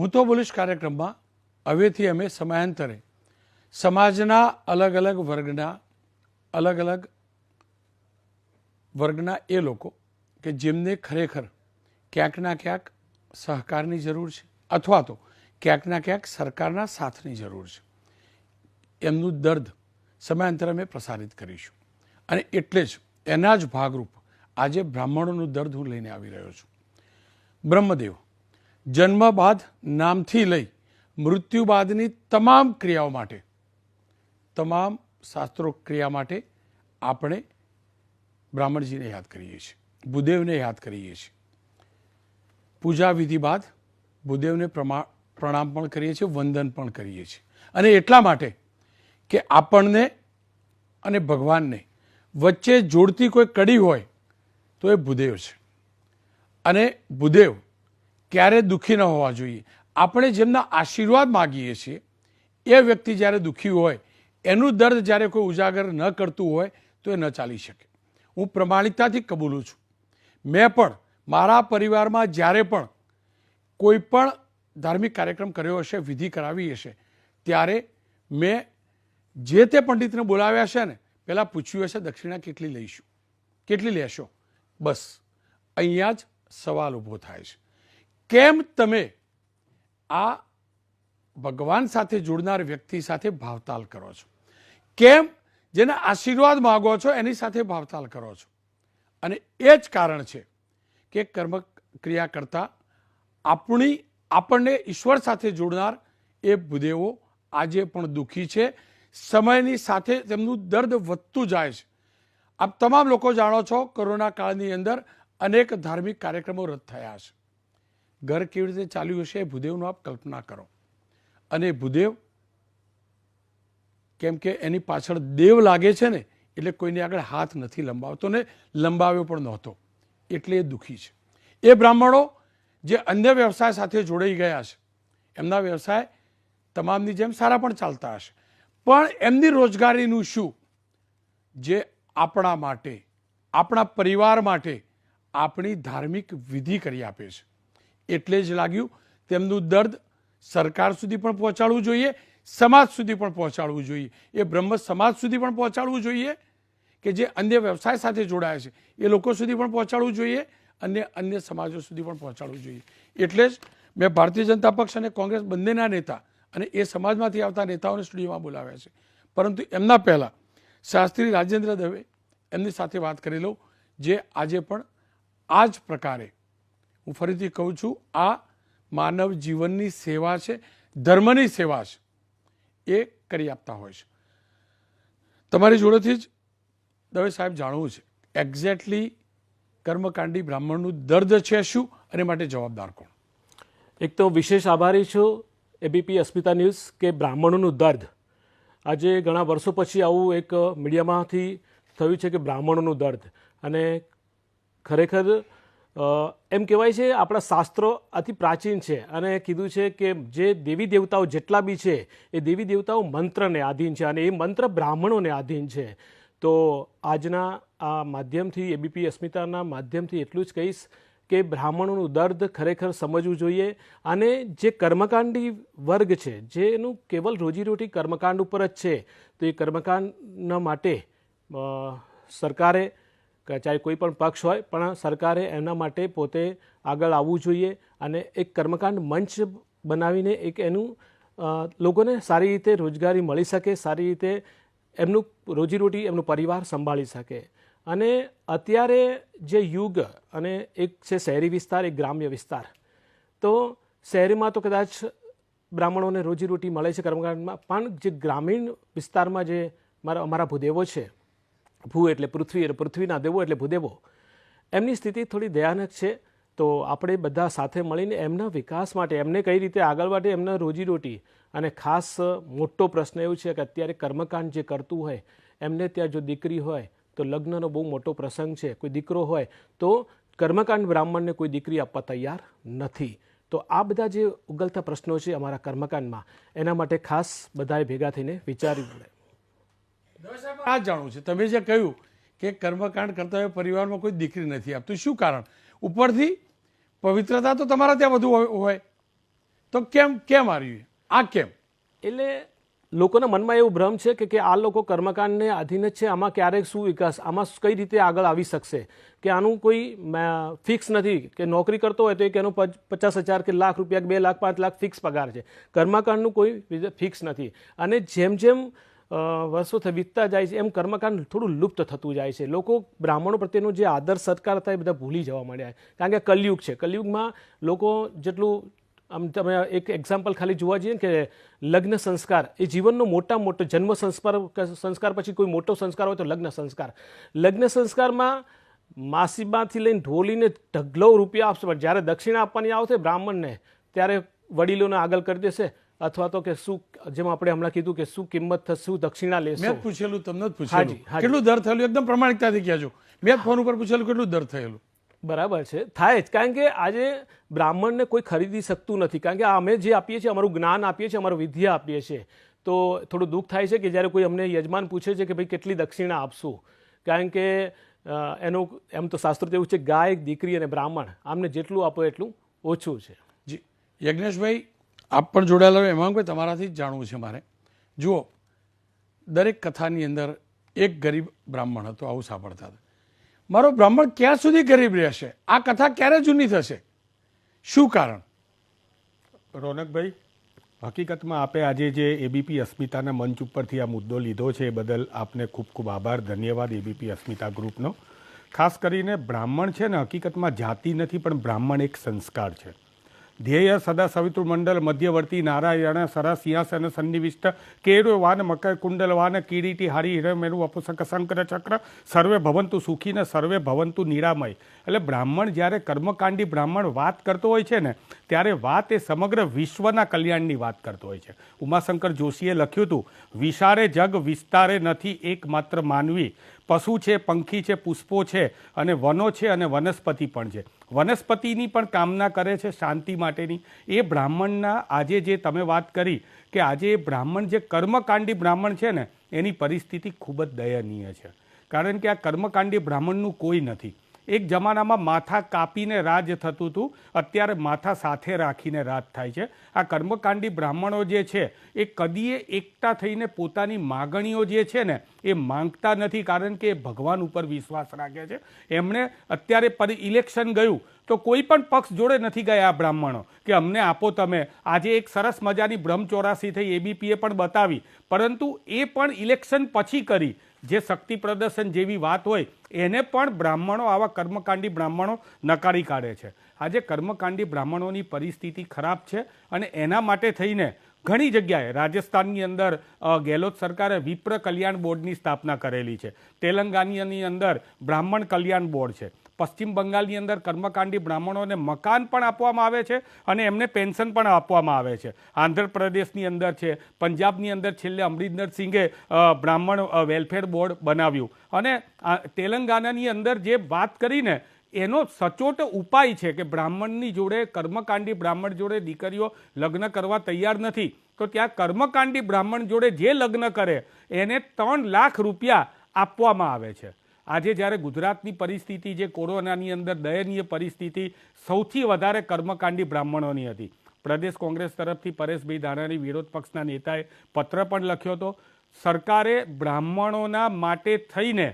હું તો બોલીશ કાર્યક્રમમાં, હવેથી અમે સમયાંતરે સમાજના અલગ અલગ વર્ગના, અલગ અલગ વર્ગના એ લોકો કે જેમને ખરેખર ક્યાંકના ક્યાંક સહકારની જરૂર છે, અથવા તો ક્યાંકના ક્યાંક સરકારના સાથની જરૂર છે. એમનું દર્દ સમયાંતરે અમે પ્રસારિત કરીશું. અને એટલે જ એના જ ભાગરૂપ આજે બ્રાહ્મણોનું દર્દ હું લઈને આવી રહ્યો છું. બ્રહ્મદેવ જન્મ બાદ નામથી લઈ મૃત્યુ બાદની તમામ ક્રિયાઓ માટે, તમામ શાસ્ત્રો ક્રિયા માટે આપણે બ્રાહ્મણજીને યાદ કરીએ છીએ, ભૂદેવને યાદ કરીએ છીએ. પૂજા વિધિ બાદ ભૂદેવને પ્રમા પ્રણામ પણ કરીએ છીએ, વંદન પણ કરીએ છીએ. અને એટલા માટે કે આપણને અને ભગવાનને વચ્ચે જોડતી કોઈ કડી હોય તો એ ભૂદેવ છે. અને ભૂદેવ ક્યારે દુઃખી ન હોવા જોઈએ. આપણે જેમના આશીર્વાદ માગીએ છીએ, એ વ્યક્તિ જ્યારે દુઃખી હોય, એનું દર્દ જ્યારે કોઈ ઉજાગર ન કરતું હોય, તો એ ન ચાલી શકે. હું પ્રમાણિકતાથી કબૂલું છું. મેં પણ, મારા પરિવારમાં જ્યારે પણ કોઈ પણ ધાર્મિક કાર્યક્રમ કર્યો હશે, વિધિ કરાવી હશે, ત્યારે મેં જે તે પંડિતને બોલાવ્યા છે ને પહેલાં પૂછ્યું હશે, દક્ષિણા કેટલી લઈશું? કેટલી લેશો? બસ, અહીંયા જ સવાલ ઊભો થાય છે. કેમ તમે આ ભગવાન સાથે જોડનાર વ્યક્તિ સાથે ભાવતાલ કરો છો? કેમ જેના આશીર્વાદ માગો છો, એની સાથે ભાવતાલ કરો છો? અને એ જ કારણ છે કે કર્મ ક્રિયા કરતા આપણી, આપણને ઈશ્વર સાથે જોડનાર એ ભૂદેવો આજે પણ દુઃખી છે. સમયની સાથે તેમનું દર્દ વધતું જાય છે. આપ તમામ લોકો જાણો છો, કોરોના કાળની અંદર અનેક ધાર્મિક કાર્યક્રમો રદ થયા છે. ઘર કેવી રીતે ચાલ્યું હશે ભૂદેવનું આપ કલ્પના કરો. અને ભૂદેવ કેમ કે એની પાછળ દેવ લાગે છે ને, એટલે કોઈની આગળ હાથ નથી લંબાવતો ને લંબાવ્યો પણ નહોતો. એટલે એ દુઃખી છે. એ બ્રાહ્મણો જે અન્ય વ્યવસાય સાથે જોડાઈ ગયા છે, એમના વ્યવસાય તમામની જેમ સારા પણ ચાલતા હશે. પણ એમની રોજગારીનું શું? જે આપણા માટે, આપણા પરિવાર માટે આપણી ધાર્મિક વિધિ કરી આપે છે. એટલે જ લાગ્યું તેમનું દર્દ સરકાર સુધી પણ પહોંચાડવું જોઈએ, સમાજ સુધી પણ પહોંચાડવું જોઈએ. એ બ્રહ્મ સમાજ સુધી પણ પહોંચાડવું જોઈએ કે જે અન્ય વ્યવસાય સાથે જોડાયા છે. એ લોકો સુધી પણ પહોંચાડવું જોઈએ અને અન્ય સમાજો સુધી પણ પહોંચાડવું જોઈએ. એટલે જ મેં ભારતીય જનતા પક્ષ અને કોંગ્રેસ બંનેના નેતા અને એ સમાજમાંથી આવતા નેતાઓને સ્ટુડિયોમાં બોલાવ્યા છે. પરંતુ એમના પહેલાં શાસ્ત્રી રાજેન્દ્ર દવે એમની સાથે વાત કરી લઉં, જે આજે પણ આ જ પ્રકારે હું ફરીથી કહું છું, આ માનવ જીવનની સેવા છે, ધર્મની સેવા છે. એ કરી આપતા હોય છે. તમારી જોડેથી જ દવે સાહેબ જાણવું છે એક્ઝેક્ટલી કર્મકાંડી બ્રાહ્મણનું દર્દ છે શું અને માટે જવાબદાર કોણ? એક તો વિશેષ આભારી છું એબીપી અસ્મિતા ન્યૂઝ કે બ્રાહ્મણોનું દર્દ. આજે ઘણા વર્ષો પછી આવું એક મીડિયામાંથી થયું છે કે બ્રાહ્મણોનું દર્દ. અને ખરેખર એમ કહેવાય છે, આપણા શાસ્ત્રો અતિ પ્રાચીન છે અને કીધું છે કે જે દેવી દેવતાઓ જેટલા બી છે, એ દેવી દેવતાઓ મંત્રને આધીન છે અને એ મંત્ર બ્રાહ્મણોને આધીન છે. તો આજના આ માધ્યમથી એબીપી અસ્મિતાના માધ્યમથી એટલું જ કહીશ કે બ્રાહ્મણોનું દર્દ ખરેખર સમજવું જોઈએ અને જે કર્મકાંડી વર્ગ છે, જેનું કેવલ રોજીરોટી કર્મકાંડ ઉપર જ છે, તો એ કર્મકાંડના માટે સરકારે ચાહે કોઈ પણ પક્ષ હોય, પણ સરકારે એના માટે પોતે આગળ આવવું જોઈએ અને એક કર્મકાંડ મંચ બનાવીને એક એનું લોકોને સારી રીતે રોજગારી મળી શકે, સારી રીતે એમનું રોજીરોટી, એમનું પરિવાર સંભાળી શકે. અને અત્યારે જે યુગ અને એક છે શહેરી વિસ્તાર, એક ગ્રામ્ય વિસ્તાર. તો શહેરીમાં તો કદાચ બ્રાહ્મણોને રોજીરોટી મળે છે કર્મકાંડમાં, પણ જે ગ્રામીણ વિસ્તારમાં જે મારા, અમારા ભૂદેવો છે ભૂ એટલે પૃથ્વી એટલે પૃથ્વીના દેવો એટલે ભૂદેવો. એમની સ્થિતિ થોડી દયાનક છે. તો આપણે બધા સાથે મળીને એમના વિકાસ માટે, એમને કઈ રીતે આગળ માટે એમના રોજીરોટી. અને ખાસ મોટો પ્રશ્ન એવું છે કે અત્યારે કર્મકાંડ જે કરતું હોય, એમને ત્યાં જો દીકરી હોય, તો લગ્નનો બહુ મોટો પ્રસંગ છે. કોઈ દીકરો હોય, તો કર્મકાંડ બ્રાહ્મણને કોઈ દીકરી આપવા તૈયાર નથી. તો આ બધા જે ઉગલતા પ્રશ્નો છે અમારા કર્મકાંડમાં, એના માટે ખાસ બધાએ ભેગા થઈને વિચારવું પડે. આ જાણવું છે. તમે જે કહ્યું કે કર્મકાંડ કરતા હોય પરિવારમાં કોઈ દીકરી નથી આપતું, શું કારણ? ઉપરથી પવિત્રતા તો તમારા ત્યાં વધુ હોય- તો કેમ કેમ આવ્યું આ કેમ? એટલે લોકોના મનમાં એવું ભ્રમ છે કે કે આ લોકો કર્મકાંડને આધીન જ છે, આમાં ક્યારેક શું વિકાસ, આમાં કઈ રીતે આગળ આવી શકશે? કે આનું કોઈ ફિક્સ નથી, કે નોકરી કરતો હોય તો એક એનો પચાસ હજાર કે લાખ રૂપિયા બે લાખ, પાંચ લાખ ફિક્સ પગાર છે. કર્મકાંડનું કોઈ ફિક્સ નથી. અને જેમ જેમ અ, વર્ષો થ- વીતતા જાય છે. એમ કર્મકાંડ થોડું લુપ્ત થતું જાય છે. લોકો બ્રાહ્મણો પ્રત્યેનો જે આદર સત્કાર હતા એ બધા ભૂલી જવા માંડ્યા કારણ કે કલયુગ છે. કલયુગમાં લોકો જેટલું આમ તમે એક એક્ઝામ્પલ ખાલી જોવા જઈએ કે લગ્ન સંસ્કાર એ જીવનનો મોટા મોટો જન્મ સંસ્કાર સંસ્કાર પછી કોઈ મોટો સંસ્કાર હોય તો લગ્ન સંસ્કાર. લગ્ન સંસ્કારમાં માસીબાથી લઈને ઢોલીને ઢગલો રૂપિયા આપશે. પણ જ્યારે દક્ષિણા આપવાની આવશે બ્રાહ્મણને ત્યારે વડીલોને આગળ કરી દેશે. અથવા તો કે શું જેમ આપણે હમણાં કીધું કે શું કિંમત થશે શું દક્ષિણા મેં પૂછેલું તમને જ પૂછેલું. કેટલું દર થયેલું? એકદમ પ્રમાણિકતાથી કહેજો. મેં ફોન ઉપર પૂછેલું કેટલું દર થયેલું. બરાબર છે. થાય જ. કારણ કે આજે બ્રાહ્મણને કોઈ ખરીદી શકતું નથી. કારણ કે અમે જે આપીએ છીએ અમારું જ્ઞાન આપીએ છીએ અમારું વિદ્યા આપીએ છીએ. તો થોડું દુઃખ થાય છે કે જ્યારે કોઈ અમને યજમાન પૂછે છે કે ભાઈ કેટલી દક્ષિણા આપશું? કારણ કે એનું એમ તો શાસ્ત્ર એવું છે ગાય દીકરી અને બ્રાહ્મણ. આમને જેટલું આપો એટલું ઓછું છે. જી. યજ્ઞેશભાઈ આપ પણ જોડાયેલા એમાં કોઈ તમારાથી જ જાણવું છે મારે. જુઓ, દરેક કથાની અંદર એક ગરીબ બ્રાહ્મણ હતો, આવું સાંભળતા હતા. મારો બ્રાહ્મણ ક્યાં સુધી ગરીબ રહેશે? આ કથા ક્યારે જૂની થશે? શું કારણ? રોનકભાઈ, હકીકતમાં આપે આજે જે એબીપી અસ્મિતાના મંચ ઉપરથી આ મુદ્દો લીધો છે એ બદલ આપને ખૂબ ખૂબ આભાર. ધન્યવાદ એબીપી અસ્મિતા ગ્રુપનો. ખાસ કરીને બ્રાહ્મણ છે ને, હકીકતમાં જાતિ નથી, પણ બ્રાહ્મણ એક સંસ્કાર છે. ધ્યેય સદા સવિતૃ મંડળ, મધ્યવર્તી નારાયણ સરા સિંહાસન સન્નિવિષ્ટ કેરો વાન, મકર, કુંડલ, વાન, કિરીટી, હારી હિરમેરુ અપુસક, શંકર, ચક્ર, સર્વે ભવંતુ સુખી ને સર્વે ભવંતુ નિરામય. એટલે બ્રાહ્મણ જ્યારે કર્મકાંડી બ્રાહ્મણ વાત કરતો હોય છે ને, ત્યારે વાત એ સમગ્ર વિશ્વના કલ્યાણની વાત કરતો હોય છે. ઉમાશંકર જોશીએ લખ્યું હતું, વિશારે જગ વિસ્તારે નથી એકમાત્ર માનવી. પશુ છે, પંખી છે, પુષ્પો છે અને વનો છે અને વનસ્પતિ પણ છે. વનસ્પતિની પણ કામના કરે છે શાંતિ માટેની. એ બ્રાહ્મણના આજે જે તમે વાત કરી કે આજે બ્રાહ્મણ જે કર્મકાંડી બ્રાહ્મણ છે ને, એની પરિસ્થિતિ ખૂબ જ દયનીય છે. કારણ કે આ કર્મકાંડી બ્રાહ્મણનું કોઈ નથી. એક જમાનામાં માથા કાપીને રાજ થતું હતું. અત્યારે માથા સાથે રાખીને રાજ થાય છે. આ કર્મકાંડી બ્રાહ્મણો જે છે, એ કદીએ એકતા થઈને પોતાની માગણીઓ જે છે ને, એ માંગતા નથી કારણ કે એ ભગવાન ઉપર વિશ્વાસ રાખે છે. એમણે અત્યારે પરિ ઇલેક્શન ગયું તો કોઈ પણ પક્ષ જોડે નથી ગયા આ બ્રાહ્મણો કે અમને આપો તમે. આજે એક સરસ મજાની બ્રહ્મચોરાસી થઈ એબીપીએ પણ બતાવી. પરંતુ એ પણ ઇલેક્શન પછી કરી. જે શક્તિ પ્રદર્શન જેવી વાત હોય, એને પણ બ્રાહ્મણો, આવા કર્મકાંડી બ્રાહ્મણો નકારી કાઢે છે. આજે કર્મકાંડી બ્રાહ્મણોની પરિસ્થિતિ ખરાબ છે અને એના માટે થઈને ઘણી જગ્યાએ રાજસ્થાનની અંદર ગેહલોત સરકારે વિપ્ર કલ્યાણ બોર્ડની સ્થાપના કરેલી છે. તેલંગાનાની અંદર બ્રાહ્મણ કલ્યાણ બોર્ડ છે. પશ્ચિમ બંગાળની અંદર કર્મકાંડી બ્રાહ્મણોને મકાન પણ આપવામાં આવે છે અને એમને પેન્શન પણ આપવામાં આવે છે. આંધ્રપ્રદેશની અંદર છે, પંજાબની અંદર છેલ્લે અમરિંદર સિંઘે બ્રાહ્મણ વેલફેર બોર્ડ બનાવ્યું. અને તેલંગાનાની અંદર જે વાત કરીને, એનો સચોટ ઉપાય છે કે બ્રાહ્મણની જોડે કર્મકાંડી બ્રાહ્મણ જોડે દીકરીઓ લગ્ન કરવા તૈયાર નથી, તો ત્યાં કર્મકાંડી બ્રાહ્મણ જોડે જે લગ્ન કરે, એને ત્રણ લાખ રૂપિયા આપવામાં આવે છે. આજે જ્યારે ગુજરાતની પરિસ્થિતિ જે કોરોનાની અંદર દયનીય પરિસ્થિતિ સૌથી વધારે કર્મકાંડી બ્રાહ્મણોની હતી. પ્રદેશ કોંગ્રેસ તરફથી પરેશભાઈ દાણાની વિરોધ પક્ષના નેતાએ પત્ર પણ લખ્યો હતો, સરકારે બ્રાહ્મણોના માટે થઈને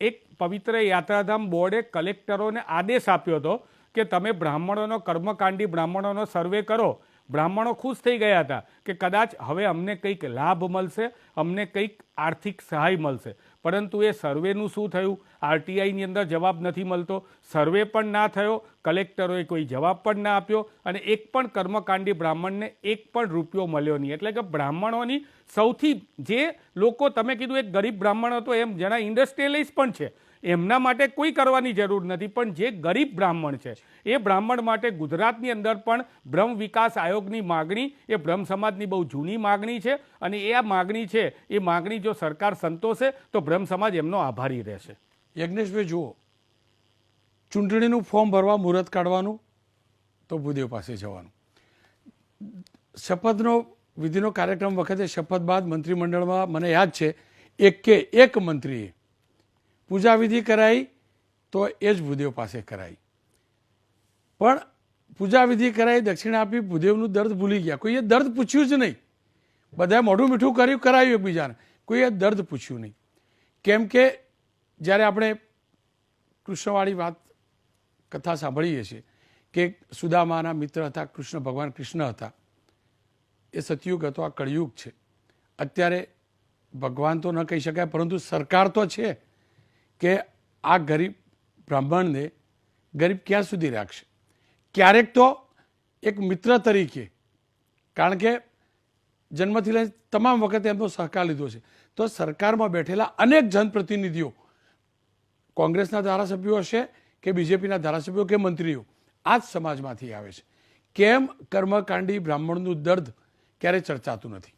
એક પવિત્ર યાત્રાધામ બોર્ડે કલેક્ટરોને આદેશ આપ્યો હતો કે તમે બ્રાહ્મણોનો કર્મકાંડી, બ્રાહ્મણોનો સર્વે કરો. બ્રાહ્મણો ખુશ થઈ ગયા હતા કે કદાચ હવે અમને કંઈક લાભ મળશે, અમને કંઈક આર્થિક સહાય મળશે. પરંતુ એ સર્વેનું શું થયું? આરટીઆઈની અંદર જવાબ નથી મળતો. સર્વે પણ ના થયો. કલેક્ટરોએ કોઈ જવાબ પણ ના આપ્યો અને એક પણ કર્મકાંડી બ્રાહ્મણને એક પણ રૂપિયો મળ્યો નહીં. એટલે કે બ્રાહ્મણોની સૌથી જે લોકો, તમે કીધું એક ગરીબ બ્રાહ્મણ હતો, એમ જણા ઇન્ડસ્ટ્રીયલિસ્ટ પણ છે. એમના માટે કોઈ કરવાની જરૂર નથી, પણ જે ગરીબ બ્રાહ્મણ છે, એ બ્રાહ્મણ માટે ગુજરાતની અંદર પણ બ્રહ્મ વિકાસ આયોગની માગણી, એ બ્રહ્મ સમાજની બહુ જૂની માગણી છે અને એ આ માગણી છે, એ માગણી જો સરકાર સંતોષે, તો બ્રહ્મ સમાજ એમનો આભારી રહેશે. યજ્ઞેશભાઈ, જુઓ ચૂંટણીનું ફોર્મ ભરવા મુહૂર્ત કાઢવાનું, તો ભૂદેવ પાસે જવાનું. શપથનો, વિધિનો કાર્યક્રમ વખતે શપથ બાદ મંત્રીમંડળમાં, મને યાદ છે, એક કે એક મંત્રીએ પૂજા વિધિ કરાઈ, તો એ જ ભૂદેવ પાસે કરાઈ. પણ પૂજા વિધિ કરાવી દક્ષિણા આપી ભૂદેવનું દર્દ ભૂલી ગયા. કોઈએ દર્દ પૂછ્યું જ નહીં. બધાએ મોઢું મીઠું કર્યું કરાવ્યું એકબીજાને. કોઈએ દર્દ પૂછ્યું નહીં. કેમ કે જ્યારે આપણે કૃષ્ણવાળી વાત કથા સાંભળીએ છીએ કે સુદામાના મિત્ર હતા, કૃષ્ણ, ભગવાન કૃષ્ણ હતા. એ સતયુગ હતો, આ કળિયુગ છે. અત્યારે ભગવાન તો ન કહી શકાય, પરંતુ સરકાર તો છે કે આ ગરીબ બ્રાહ્મણને ગરીબ ક્યાં સુધી રાખશે? ક્યારેક તો એક મિત્ર તરીકે, કારણ કે જન્મથી લઈને તમામ વખતે એમનો સહકાર લીધો છે. તો સરકારમાં બેઠેલા અનેક જનપ્રતિનિધિઓ કોંગ્રેસના ધારાસભ્યો હશે કે બીજેપીના ધારાસભ્યો કે મંત્રીઓ, આ જ સમાજમાંથી આવે છે. કેમ કર્મકાંડી બ્રાહ્મણનું દર્દ ક્યારેય ચર્ચાતું નથી?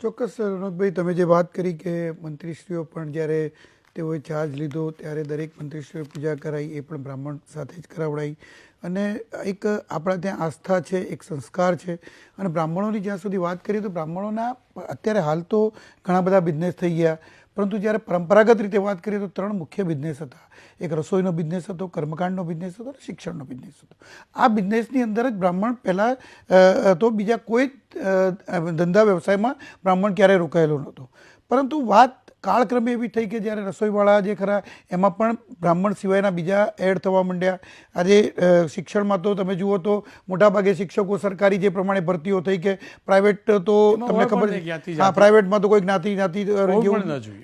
ચોક્કસ રણોદભાઈ, તમે જે વાત કરી કે મંત્રીશ્રીઓ પણ જ્યારે તેઓએ ચાર્જ લીધો, ત્યારે દરેક મંત્રીશ્રીઓએ પૂજા કરાઈ, એ પણ બ્રાહ્મણ સાથે જ કરાવડાઈ. અને એક આપણા ત્યાં આસ્થા છે, એક સંસ્કાર છે. અને બ્રાહ્મણોની જ્યાં સુધી વાત કરીએ તો બ્રાહ્મણોના અત્યારે હાલ તો ઘણા બધા બિઝનેસ થઈ ગયા. પરંતુ જ્યારે પરંપરાગત રીતે વાત કરીએ તો ત્રણ મુખ્ય બિઝનેસ હતા. એક રસોઈનો બિઝનેસ હતો, કર્મકાંડનો બિઝનેસ હતો અને શિક્ષણનો બિઝનેસ હતો. આ બિઝનેસની અંદર જ બ્રાહ્મણ પહેલાં તો બીજા કોઈ ધંધા વ્યવસાયમાં બ્રાહ્મણ ક્યારેય રોકાયેલો નહોતો. પરંતુ વાત કાળક્રમે એવી થઈ કે જ્યારે રસોઈવાળા જે ખરા એમાં પણ બ્રાહ્મણ સિવાયના બીજા એડ થવા માંડ્યા આજે શિક્ષણમાં તો તમે જુઓ તો મોટાભાગે શિક્ષકો સરકારી જે પ્રમાણે ભરતીઓ થઈ કે પ્રાઇવેટ તો તમને ખબર. હા પ્રાઇવેટમાં તો કોઈ જ્ઞાતિ જ્ઞાતિ.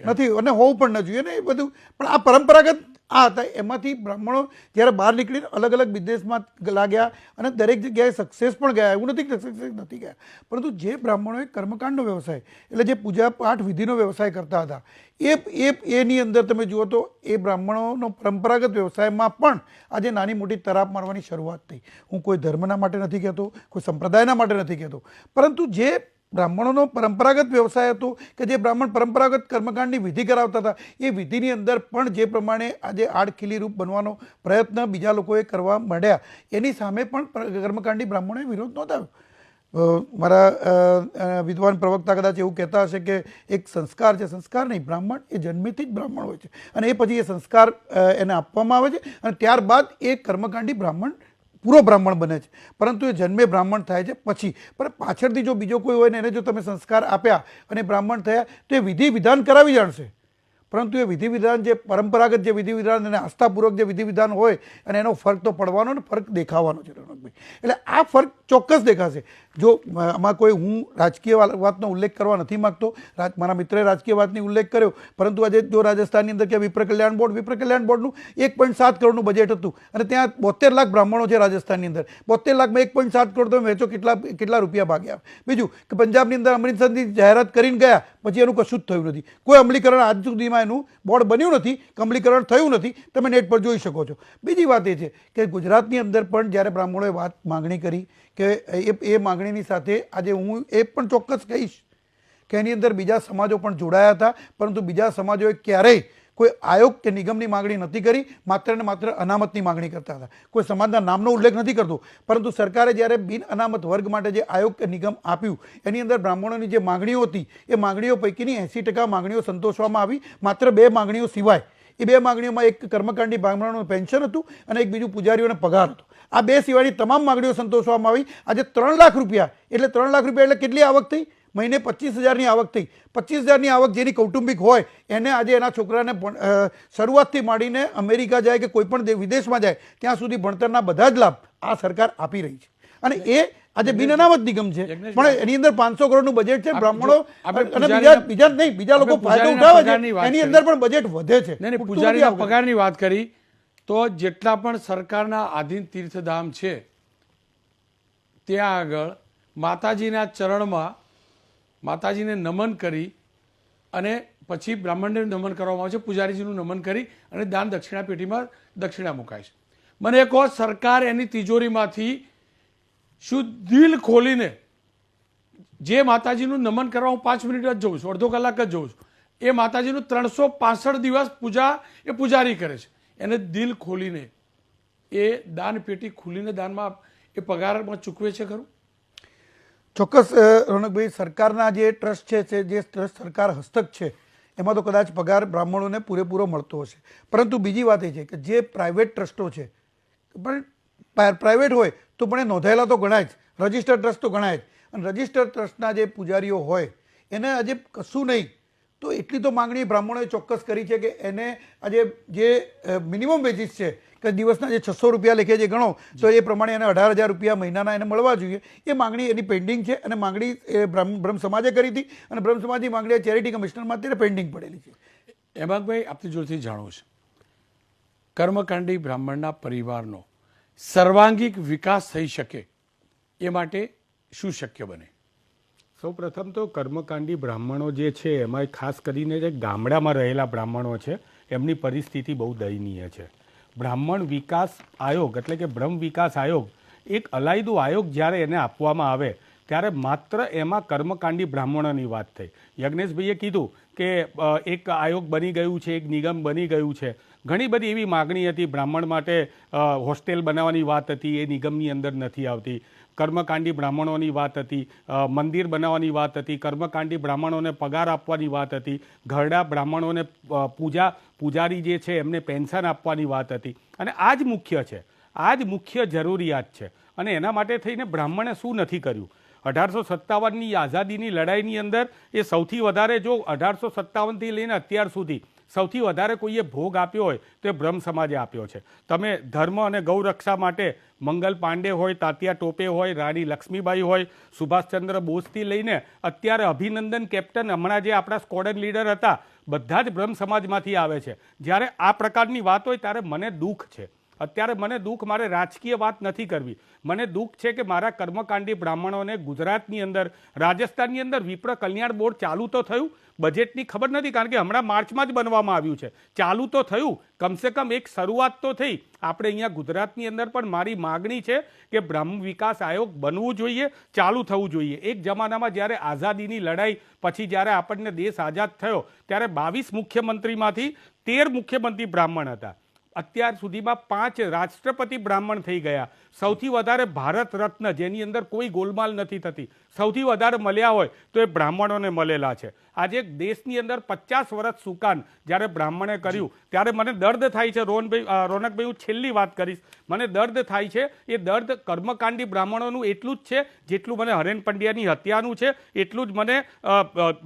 નથી અને હોવું પણ ન જોઈએ ને એ બધું પણ આ પરંપરાગત આ હતા. એમાંથી બ્રાહ્મણો જ્યારે બહાર નીકળીને અલગ અલગ બિઝનેસમાં લાગ્યા અને દરેક જગ્યાએ સક્સેસ પણ ગયા. એવું નથી કે સક્સેસ નથી ગયા. પરંતુ જે બ્રાહ્મણોએ કર્મકાંડનો વ્યવસાય, એટલે જે પૂજા પાઠ વિધિનો વ્યવસાય કરતા હતા, એ એ, એની અંદર તમે જુઓ તો એ બ્રાહ્મણોનો પરંપરાગત વ્યવસાયમાં પણ આજે નાની મોટી તરાપ મારવાની શરૂઆત થઈ. હું કોઈ ધર્મના માટે નથી કહેતો, કોઈ સંપ્રદાયના માટે નથી કહેતો. પરંતુ જે બ્રાહ્મણોનો પરંપરાગત વ્યવસાય હતો કે જે બ્રાહ્મણ પરંપરાગત કર્મકાંડની વિધિ કરાવતા હતા. એ વિધિની અંદર પણ જે પ્રમાણે આજે આડખીલી રૂપ બનવાનો પ્રયત્ન બીજા લોકોએ કરવા માંડ્યા. એની સામે પણ કર્મકાંડી બ્રાહ્મણોએ વિરોધ નોંધાવ્યો. મારા વિદ્વાન પ્રવક્તા કદાચ એવું કહેતા હશે કે એક સંસ્કાર છે. સંસ્કાર નહીં, બ્રાહ્મણ એ જન્મેથી જ બ્રાહ્મણ હોય છે. અને એ પછી એ સંસ્કાર એને આપવામાં આવે છે અને ત્યારબાદ એ કર્મકાંડી બ્રાહ્મણ પૂરો બ્રાહ્મણ બને છે. પરંતુ એ જન્મે બ્રાહ્મણ થાય છે પછી. પણ પાછળથી જો બીજો કોઈ હોય ને, એને જો તમે સંસ્કાર આપ્યા અને બ્રાહ્મણ થયા, તો એ વિધિ વિધાન કરાવી જાણશે. પરંતુ એ વિધિ વિધાન જે પરંપરાગત જે વિધિ વિધાન અને આસ્થાપૂર્વક જે વિધિ વિધાન હોય, અને એનો ફરક તો પડવાનો ને ફરક દેખાવાનો છે રણકભાઈ એટલે આ ફરક ચોક્કસ દેખાશે. જો આમાં કોઈ હું રાજકીય વાતનો ઉલ્લેખ કરવા નથી માગતો મારા મિત્રે રાજકીય વાતની ઉલ્લેખ કર્યો, પરંતુ આજે જો રાજસ્થાનની અંદર કે વિપ્ર કલ્યાણ બોર્ડ, વિપ્ર કલ્યાણ બોર્ડનું એક પોઈન્ટ સાત કરોડનું બજેટ હતું અને ત્યાં બોતેર લાખ બ્રાહ્મણો છે રાજસ્થાનની અંદર. બોતેર લાખમાં એક પોઈન્ટ સાત કરોડ તમે વેચો કેટલા કેટલા રૂપિયા ભાગ્યા? બીજું કે પંજાબની અંદર અમૃતસરની જાહેરાત કરીને ગયા, પછી એનું કશું જ થયું નથી. કોઈ અમલીકરણ આજ સુધીમાં એનું બોર્ડ બન્યું નથી અમલીકરણ થયું નથી, તમે નેટ પર જોઈ શકો છો. બીજી વાત એ છે કે ગુજરાતની અંદર પણ જ્યારે બ્રાહ્મણોએ વાત માંગણી કરી કે એ એ માંગણીની સાથે આજે હું એ પણ ચોક્કસ કહીશ કે એની અંદર બીજા સમાજો પણ જોડાયા હતા, પરંતુ બીજા સમાજોએ ક્યારેય કોઈ આયોગ કે નિગમની માંગણી નથી કરી, માત્ર ને માત્ર અનામતની માંગણી કરતા હતા. કોઈ સમાજના નામનો ઉલ્લેખ નથી કરતો, પરંતુ સરકારે જ્યારે બિન અનામત વર્ગ માટે જે આયોગ કે નિગમ આપ્યું, એની અંદર બ્રાહ્મણોની જે માગણીઓ હતી, એ માગણીઓ પૈકીની એંસી ટકા માગણીઓ સંતોષવામાં આવી, માત્ર બે માંગણીઓ સિવાય, એ બે માગણીઓમાં એક કર્મકાંડી બ્રાહ્મણોનું પેન્શન હતું અને એક બીજું પૂજારીઓને પગાર હતો. આ બે સિવાયની તમામ માંગણીઓ સંતોષવામાં આવી. આજે ત્રણ લાખ રૂપિયા એટલે ત્રણ લાખ રૂપિયા એટલે કેટલી આવક થઈ? મહિને પચીસ હજારની આવક થઈ. પચીસ હજારની આવક જેની કૌટુંબિક હોય એને આજે એના છોકરાને શરૂઆતથી માંડીને અમેરિકા જાય કે કોઈ પણ વિદેશમાં જાય ત્યાં સુધી ભણતરના બધા જ લાભ આ સરકાર આપી રહી છે. અને એ આજે બિન અનામત નિગમ છે. પણ એની અંદર પાંચસો કરોડનું બજેટ છે બ્રાહ્મણો અને બીજા બીજા નહીં બીજા લોકો ફાયદો ઉઠાવે છે. એની અંદર પણ બજેટ વધે છે. વખતે. પગારની વાત કરી. તો જેટલા પણ સરકારના આધીન તીર્થધામ છે, ત્યાં આગળ માતાજીના ચરણમાં માતાજીને નમન કરી અને પછી બ્રાહ્મણને નમન કરવામાં આવે છે, પૂજારીજીનું નમન કરી અને દાન દક્ષિણા પેટીમાં દક્ષિણા મુકાય છે. મને કહો સરકાર એની તિજોરીમાંથી શું દિલ ખોલીને જે માતાજીનું નમન કરવા હું પાંચ મિનિટ જ જઉં છું, અડધો કલાક જ જઉં છું, એ માતાજીનું ત્રણસો દિવસ પૂજા એ પૂજારી કરે છે. એને દિલ ખોલીને, એ દાન પેટી ખુલીને દાનમાં એ પગારમાં ચૂકવે છે ખરું? ચોક્કસ રોનકભાઈ, સરકારના જે ટ્રસ્ટ છે છે, જે ટ્રસ્ટ સરકાર હસ્તક છે, એમાં તો કદાચ પગાર બ્રાહ્મણોને પૂરેપૂરો મળતો હશે. પરંતુ બીજી વાત એ છે કે જે પ્રાઇવેટ ટ્રસ્ટો છે, પણ પ્રાઇવેટ હોય તો પણ એ નોંધાયેલા તો ગણાય જ. રજિસ્ટર્ડ ટ્રસ્ટ તો ગણાય જ. અને રજિસ્ટર્ડ ટ્રસ્ટના જે પૂજારીઓ હોય, એને આજે કશું નહીં તો એટલી તો માંગણી બ્રાહ્મણોએ ચોક્કસ કરી છે કે એને આજે જે મિનિમમ વેજીસ છે, કે દિવસના જે છસો રૂપિયા લેખે જે ગણો, તો એ પ્રમાણે એને અઢાર હજાર રૂપિયા મહિનાના એને મળવા જોઈએ. એ માંગણી એની પેન્ડિંગ છે અને માંગણી એ બ્રહ્મ સમાજે કરી હતી અને બ્રહ્મ સમાજની માંગણી ચેરિટી કમિશનરમાં અત્યારે પેન્ડિંગ પડેલી છે. એબાકભાઈ આપની જોડેથી જાણવું છે. કર્મકાંડી બ્રાહ્મણના પરિવારનો સર્વાંગિક વિકાસ થઈ શકે એ માટે શું શક્ય બને? સૌ પ્રથમ તો કર્મકાંડી બ્રાહ્મણો જે છે એમાં ખાસ કરીને જે ગામડામાં રહેલા બ્રાહ્મણો છે, એમની પરિસ્થિતિ બહુ દયનીય છે. બ્રાહ્મણ વિકાસ આયોગ એટલે કે બ્રહ્મ વિકાસ આયોગ એક અલાયદું આયોગ જ્યારે એને આપવામાં આવે, ત્યારે માત્ર એમાં કર્મકાંડી બ્રાહ્મણોની વાત થઈ. યજ્ઞેશભાઈએ કીધું કે એક આયોગ બની ગયું છે, એક નિગમ બની ગયું છે. ઘણી બધી એવી માગણી હતી બ્રાહ્મણ માટે હોસ્ટેલ બનાવવાની વાત હતી, એ નિગમની અંદર નથી આવતી. કર્મકાંડી બ્રાહ્મણોની વાત હતી મંદિર બનાવવાની વાત હતી, કર્મકાંડી બ્રાહ્મણોને પગાર આપવાની વાત હતી, ઘરડા બ્રાહ્મણોને પૂજા, પૂજારી જે છે એમને પેન્શન આપવાની વાત હતી. અને આ જ મુખ્ય છે, આ જ મુખ્ય જરૂરિયાત છે. અને એના માટે થઈને બ્રાહ્મણે શું નથી કર્યું? અઢારસો સત્તાવનની આઝાદીની લડાઈની અંદર એ સૌથી વધારે જો અઢારસો સત્તાવનથી લઈને અત્યાર સુધી સૌથી વધારે કોઈએ ભોગ આપ્યો હોય તો એ બ્રહ્મ સમાજે આપ્યો છે. તમે ધર્મ અને ગૌરક્ષા માટે મંગલ પાંડે હોય, તાત્યા ટોપે હોય, રાણી લક્ષ્મીબાઈ હોય, સુભાષચંદ્ર બોઝથી લઈને અત્યારે અભિનંદન કેપ્ટન હમણાં જે આપણા સ્કોડન લીડર હતા, બધા જ બ્રહ્મ સમાજમાંથી આવે છે. જ્યારે આ પ્રકારની વાત હોય ત્યારે મને દુઃખ છે. અત્યારે મને દુઃખ મારે રાજકીય વાત નથી કરવી. મને દુઃખ છે કે મારા કર્મકાંડી બ્રાહ્મણોને ગુજરાતની અંદર, રાજસ્થાનની અંદર વિપ્ર કલ્યાણ બોર્ડ ચાલુ તો થયું. બજેટની ખબર નથી કારણ કે હમણાં માર્ચમાં જ બનવામાં આવ્યું છે. ચાલુ તો થયું. કમસે કમ એક શરૂઆત તો થઈ. આપણે અહીંયા ગુજરાતની અંદર પણ મારી માગણી છે કે બ્રહ્મ વિકાસ આયોગ બનવું જોઈએ, ચાલુ થવું જોઈએ. એક જમાનામાં જ્યારે આઝાદીની લડાઈ, પછી જ્યારે આપણને દેશ આઝાદ થયો, ત્યારે બાવીસ મુખ્યમંત્રીમાંથી તેર મુખ્યમંત્રી બ્રાહ્મણ હતા. અત્યાર સુધીમાં પાંચ રાષ્ટ્રપતિ બ્રાહ્મણ થઈ ગયા. સૌથી વધારે ભારત રત્ન, જેની અંદર કોઈ ગોલમાલ નથી થતી. સૌથી વધારે મળ્યા હોય તો એ બ્રાહ્મણોને મળેલા છે. આજે દેશની અંદર પચાસ વર્ષ સુકાન જ્યારે બ્રાહ્મણે કર્યું ત્યારે મને દર્દ થાય છે. રોનભાઈ રોનકભાઈ હું છેલ્લી વાત કરીશ. મને દર્દ થાય છે. એ દર્દ કર્મકાંડી બ્રાહ્મણોનું એટલું જ છે જેટલું મને હરેન પંડ્યાની હત્યાનું છે એટલું જ મને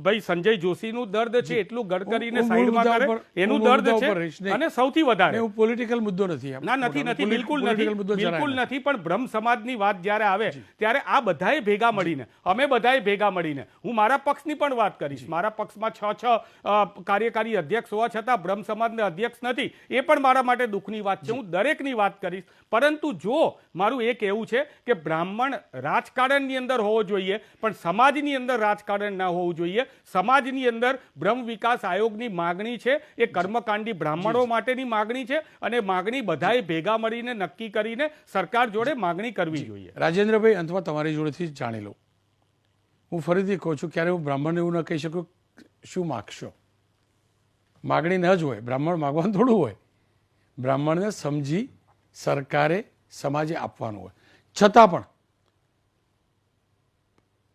ભાઈ સંજય જોશીનું દર્દ છે એટલું ગડકરીને સાઈડમાં કરે એનું દર્દ છે અને સૌથી વધારે. હું પોલિટિકલ મુદ્દો નથી ના નથી નથી બિલકુલ નથી બિલકુલ નથી. નથી પણ બ્રહ્મ સમાજની વાત જ્યારે આવે ત્યારે આ બધાએ ભેગા મળીને અમે બધાએ ભેગા મળીને. હું મારા પક્ષની પણ વાત કરીશ. મારા પક્ષમાં છ છ કાર્યકારી અધ્યક્ષ હોવા છતાં બ્રહ્મ સમાજના અધ્યક્ષ નથી. એ પણ મારા માટે દુઃખની વાત છે. હું દરેકની વાત કરીશ. પરંતુ જો મારું એક એવું છે કે બ્રાહ્મણ રાજકારણની અંદર હોવો જોઈએ પણ સમાજની અંદર રાજકારણ ના હોવું જોઈએ સમાજની અંદર બ્રહ્મ વિકાસ આયોગની માગણી છે એ કર્મકાંડી બ્રાહ્મણો માટેની માગણી છે અને માગણી બધાએ ભેગા મળીને નક્કી કરીને સરકાર જોડે માગણી કરવી જોઈએ. રાજેન્દ્રભાઈ અંતમાં તમારી જોડેથી જ જાણી લઉં. હું ફરીથી કહું છું, ક્યારે હું બ્રાહ્મણને એવું ન કહી શકું, શું માગશો? માગણી ન જ હોય, બ્રાહ્મણ માગવાનું થોડું હોય. બ્રાહ્મણને સમજી સરકારે સમાજે આપવાનું હોય. છતાં પણ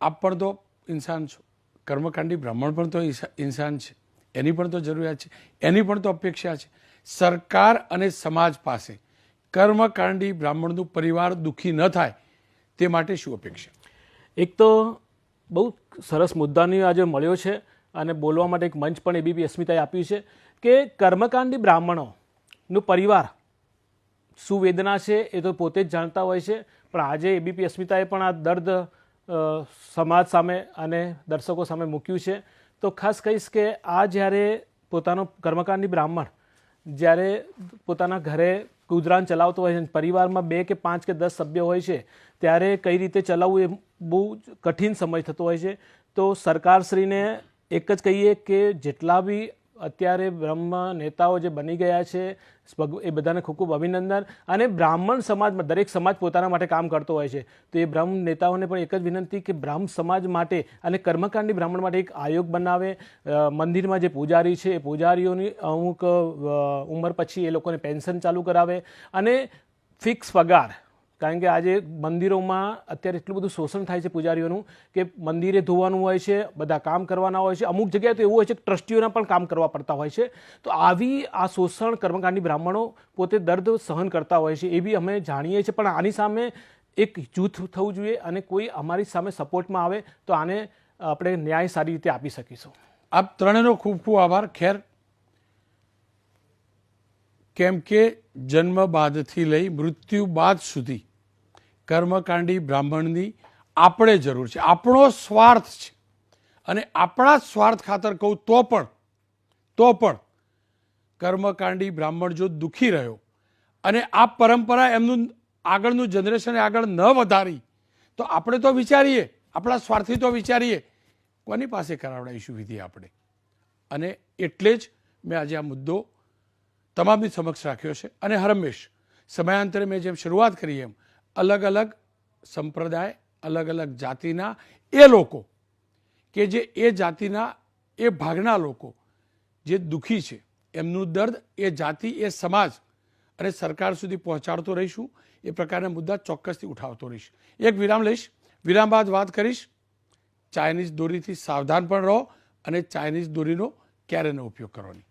આપ પણ તો ઇન્સાન છો. કર્મકાંડી બ્રાહ્મણ પણ તો ઇન્સાન છે. એની પણ તો જરૂરિયાત છે. એની પણ તો અપેક્ષા છે. સરકાર અને સમાજ પાસે કર્મકાંડી બ્રાહ્મણનું પરિવાર દુઃખી ન થાય, તે માટે શું અપેક્ષા? એક તો બહુ સરસ મુદ્દાની આજે મળ્યો છે અને બોલવા માટે એક મંચ પણ એબીપી અસ્મિતાએ આપ્યું છે કે કર્મકાંડી બ્રાહ્મણોનું પરિવાર શું વેદના છે એ તો પોતે જ જાણતા હોય છે, પણ આજે એબીપી અસ્મિતાએ પણ આ દર્દ સમાજ સામે અને દર્શકો સામે મૂક્યું છે. તો ખાસ કહીશ કે આ જ્યારે પોતાનો કર્મકાંડી બ્રાહ્મણ જ્યારે પોતાના ઘરે ગુજરાન ચલાવતો હોય છે પરિવારમાં બે કે પાંચ કે દસ સભ્ય હોય છે, ત્યારે કઈ રીતે ચલાવવું એ બહુ જ કઠિન સમય થતો હોય છે. તો સરકારશ્રીને એક જ કહીએ કે જેટલા બી અત્યારે બ્રહ્મ નેતાઓ જે બની ગયા છે એ બધાને ખૂબ ખૂબ અભિનંદન. અને બ્રાહ્મણ સમાજમાં દરેક સમાજ પોતાના માટે કામ કરતો હોય છે. તો એ બ્રહ્મ નેતાઓને પણ એક જ વિનંતી કે બ્રહ્મ સમાજ માટે અને કર્મકાંડી બ્રાહ્મણ માટે એક આયોગ બનાવે. મંદિરમાં જે પૂજારી છે, એ પૂજારીઓની અમુક ઉંમર પછી એ લોકોને પેન્શન ચાલુ કરાવે. અને ફિક્સ પગાર કારણ કે આજે મંદિરોમાં અત્યારે એટલું બધું શોષણ થાય છે પૂજારીઓનું કે મંદિરે ધોવાનું હોય છે, બધા કામ કરવાના હોય છે, અમુક જગ્યાએ તો એવું હોય છે કે ટ્રસ્ટીઓના પણ કામ કરવા પડતા હોય છે. તો આવી આ શોષણ કર્મકાંડી બ્રાહ્મણો પોતે દર્દ સહન કરતા હોય છે, એ બી અમે જાણીએ છીએ. પણ આની સામે એક જૂથ થવું જોઈએ અને કોઈ અમારી સામે સપોર્ટમાં આવે તો આને આપણે ન્યાય સારી રીતે આપી શકીશું. આપ ત્રણેયનો ખૂબ ખૂબ આભાર. ખેર કેમ કે જન્મ બાદથી લઈ મૃત્યુ બાદ સુધી કર્મકાંડી બ્રાહ્મણની આપણે જરૂર છે. આપણો સ્વાર્થ છે. અને આપણા સ્વાર્થ ખાતર કહું તો પણ તો પણ કર્મકાંડી બ્રાહ્મણ જો દુઃખી રહ્યો અને આ પરંપરા એમનું આગળનું જનરેશન આગળ ન વધારી, તો આપણે તો વિચારીએ, આપણા સ્વાર્થી તો વિચારીએ, કોની પાસે કરાવડાવીશું વિધિ આપણે? અને એટલે જ મેં આજે આ મુદ્દો તમામની સમક્ષ રાખ્યો છે અને હરમેશ સમયાંતરે મેં જેમ શરૂઆત કરી એમ અલગ અલગ સંપ્રદાય, અલગ અલગ જાતિના એ લોકો કે જે એ જાતિના, એ ભાગના લોકો જે દુઃખી છે, એમનું દર્દ, એ જાતિ, એ સમાજ અને સરકાર સુધી પહોંચાડતો રહીશું, એ પ્રકારના મુદ્દા ચોક્કસથી ઉઠાવતો રહીશ. એક વિરામ લઈશ, વિરામ બાદ વાત કરીશ. ચાઇનીઝ દોરીથી સાવધાન પણ રહો અને ચાઇનીઝ દોરીનો ક્યારે ઉપયોગ કરવાની.